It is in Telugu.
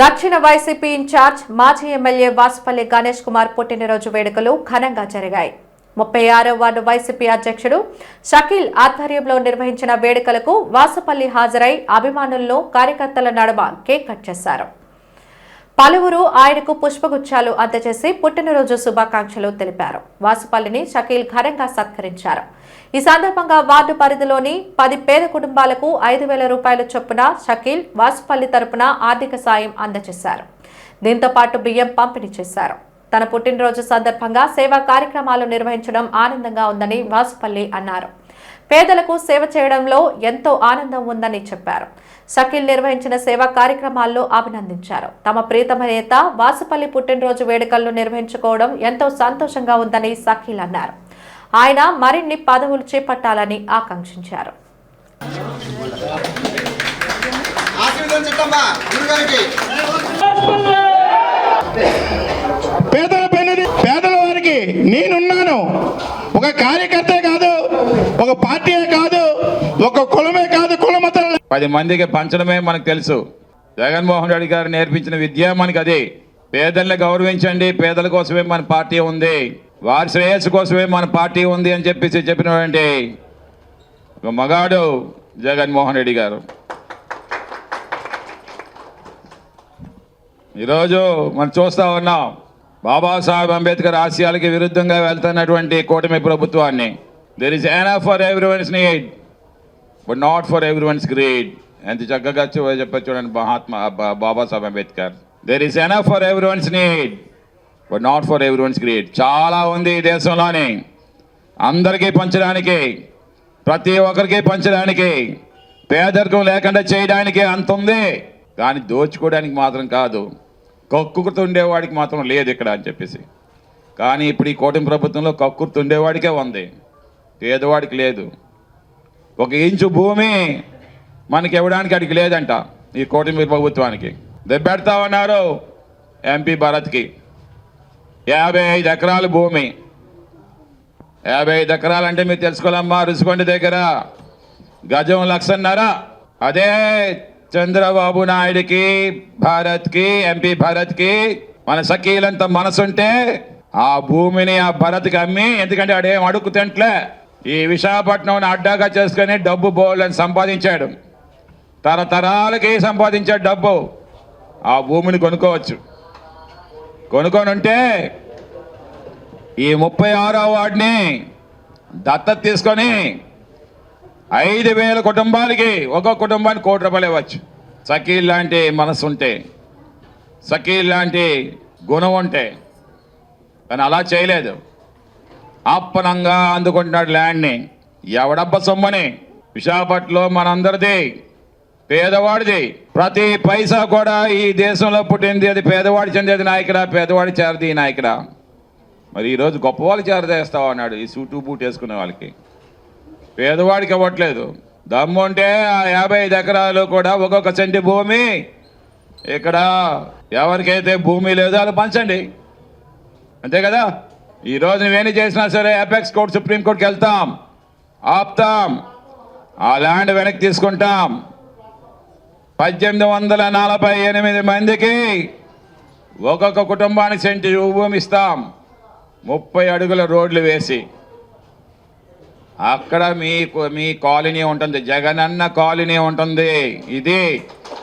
దక్షిణ వైసీపీ ఇన్ఛార్జ్ మాజీ ఎమ్మెల్యే వాసుపల్లి గణేష్ కుమార్ పుట్టినరోజు వేడుకలు ఘనంగా జరిగాయి. ముప్పై ఆరో వార్డు వైసీపీ అధ్యక్షుడు షకీల్ ఆధ్వర్యంలో నిర్వహించిన వేడుకలకు వాసుపల్లి హాజరై అభిమానులను కార్యకర్తల నడుమ కేక్ కట్ చేశారు. పలువురు ఆయనకు పుష్పగుచ్చాలు అందజేసి పుట్టినరోజు శుభాకాంక్షలు తెలిపారు. వాసుపల్లిని షకీల్ ఘనంగా సత్కరించారు. ఈ సందర్భంగా వార్డు పరిధిలోని పది పేద కుటుంబాలకు ఐదు వేల రూపాయల చొప్పున షకీల్ వాసుపల్లి తరపున ఆర్థిక సాయం అందజేశారు. దీంతో పాటు బియ్యం పంపిణీ చేశారు. తన పుట్టినరోజు సందర్భంగా సేవా కార్యక్రమాలు నిర్వహించడం ఆనందంగా ఉందని వాసుపల్లి అన్నారు. పేదలకు సేవ చేయడంలో ఎంతో ఆనందం ఉందని చెప్పారు. షకీల్ నిర్వహించిన సేవా కార్యక్రమాల్లో అభినందించారు. తమ ప్రీతమ నేత వాసుపల్లి పుట్టినరోజు వేడుకలను నిర్వహించుకోవడం ఎంతో సంతోషంగా ఉందని షకీల్ అన్నారు. ఆయన మరిన్ని పదవులు చేపట్టాలని ఆకాంక్షించారు. ఆశీర్వదించమ్మా గురుగారికి పేదల పైనది పేదల వారికి నేనున్నాను ఒక కార్యకర్తే కాదు ఒక పార్టీయే కాదు ఒక కులమే కాదు కులమతం పది మందికి పంచడమే మనకు తెలుసు. జగన్మోహన్ రెడ్డి గారు నేర్పించిన విద్య మనకి అది. పేదల్ని గౌరవించండి పేదల కోసమే మన పార్టీ ఉంది. వారి శ్రేయస్సు కోసమే మన పార్టీ ఉంది అని చెప్పేసి చెప్పినటువంటి ఒక మగాడు జగన్మోహన్ రెడ్డి గారు. ఈరోజు మనం చూస్తా ఉన్నాం. బాబాసాహెబ్ అంబేద్కర్ ఆశయాలకి విరుద్ధంగా వెళ్తున్నటువంటి కూటమి ప్రభుత్వాన్ని there is enough for everyone's need but not for everyone's greed ఎంత చక్కగా చూ- చెప్పారు చూడండి Mahatma Babasaheb Ambedkar. There is enough for everyone's need but not for everyone's greed చాలా ఉంది ఈ దేశంలోని. అందరికీ పంచడానికి ప్రతి ఒక్కరికి పంచడానికి పేదరికం లేకుండా చేయడానికి అంత ఉంది. కానీ దోచుకోవడానికి మాత్రం కాదు. కక్కుర్తి మాత్రం లేదు ఇక్కడ అని చెప్పేసి. కానీ ఇప్పుడు ఈ కూటమి ప్రభుత్వంలో కక్కుర్తి ఉండేవాడికే ఉంది. పేదవాడికి లేదు. ఒక ఇంచు భూమి మనకి ఇవ్వడానికి అడిగి లేదంట ఈ కూటమి ప్రభుత్వానికి. దెబ్బెడతామన్నారు ఎంపీ భరత్కి. యాభై ఐదు ఎకరాల భూమి. యాభై ఐదు ఎకరాలు అంటే మీరు తెలుసుకోవాలమ్మా రుసుకోండి దగ్గర. గజం లక్షన్నర. అదే చంద్రబాబు నాయుడికి భారత్కి ఎంపీ భారత్కి మన సఖీలంత మనసుంటే ఆ భూమిని ఆ భరత్కి అమ్మి ఎందుకంటే ఆడేం అడుగుతుంట్లే. ఈ విశాఖపట్నం అడ్డాగా చేసుకొని డబ్బు బోళ్ళని సంపాదించాడు. తరతరాలకి సంపాదించాడు డబ్బు. ఆ భూమిని కొనుక్కోవచ్చు. కొనుక్కొని ఉంటే ఈ ముప్పై ఆరో వార్డుని దత్తత తీసుకొని ఐదు వేల కుటుంబాలకి ఒక్కొక్క కుటుంబానికి కోటి రూపాయలు ఇవ్వచ్చు. సకీల్ లాంటి మనసు ఉంటే సకీల్ లాంటి గుణం ఉంటే కానీ అలా చేయలేదు. అప్పనంగా అందుకుంటున్నాడు ల్యాండ్ని. ఎవడబ్బ సొమ్మని? విశాఖపట్నంలో మనందరిది పేదవాడిది. ప్రతి పైసా కూడా ఈ దేశంలో పుట్టింది. అది పేదవాడి చెందేది నాయకుడా? పేదవాడి చేరది నాయకుడా? మరి ఈరోజు గొప్పవాళ్ళు చేరదేస్తావు అన్నాడు. ఈ సూటు బూట్ వేసుకునే వాళ్ళకి. పేదవాడికి ఇవ్వట్లేదు దమ్ము ఉంటే ఆ యాభై ఐదు ఎకరాలు కూడా ఒక్కొక్క సెంటి భూమి. ఇక్కడ ఎవరికైతే భూమి లేదో అది పంచండి. అంతే కదా? ఈరోజు రోజు చేసినా సరే ఎపెక్స్ కోర్ట్ సుప్రీం కోర్టుకి వెళ్తాం. ఆపుతాం. ఆ ల్యాండ్ వెనక్కి తీసుకుంటాం. పద్దెనిమిది వందల నలభై ఎనిమిది మందికి ఒక్కొక్క కుటుంబానికి సెంటి భూమి ఇస్తాం. ముప్పై అడుగుల రోడ్లు వేసి. అక్కడ మీ మీ కాలనీ ఉంటుంది. జగనన్న కాలనీ ఉంటుంది. ఇది